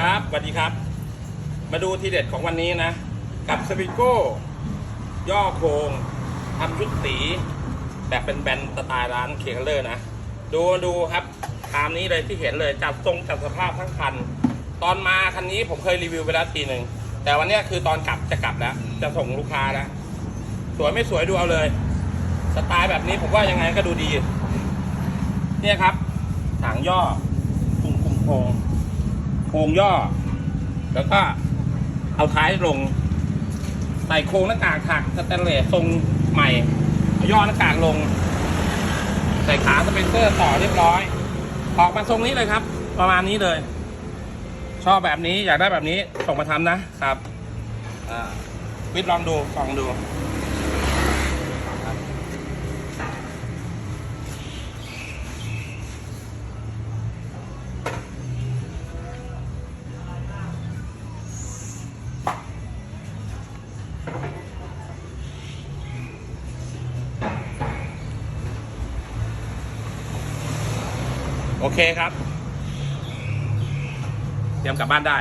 ครับสวัสดีครับ มาดูทีเด็ดของวันนี้นะ กับสปิโก้ ย่อโครงทำชุดสีแบบเป็นแบนสไตล์ร้านเคเคเลอร์นะ ดูดูครับตามนี้เลยที่เห็นเลยจัดทรงจัดสภาพทั้งคัน ตอนมาคันนี้ผมเคยรีวิวไปแล้วทีหนึ่ง แต่วันนี้คือตอนกลับจะกลับแล้ว จะส่งลูกค้าแล้ว สวยไม่สวยดูเอาเลย สไตล์แบบนี้ผมว่ายังไงก็ดูดี เนี่ยครับถังย่อคุมคุมโครง โครงย่อ แล้วก็เอาท้ายลง ใส่โครงหน้ากากถักสแตนเลสทรงใหม่ย่อหน้ากากลง ใส่ขาสเปนเซอร์ต่อเรียบร้อย ออกมาทรงนี้เลยครับ ประมาณนี้เลย ชอบแบบนี้อยากได้แบบนี้ส่งมาทำนะครับวิทย์ลองดูลองดู โอเคครับ เตรียมกลับบ้านได้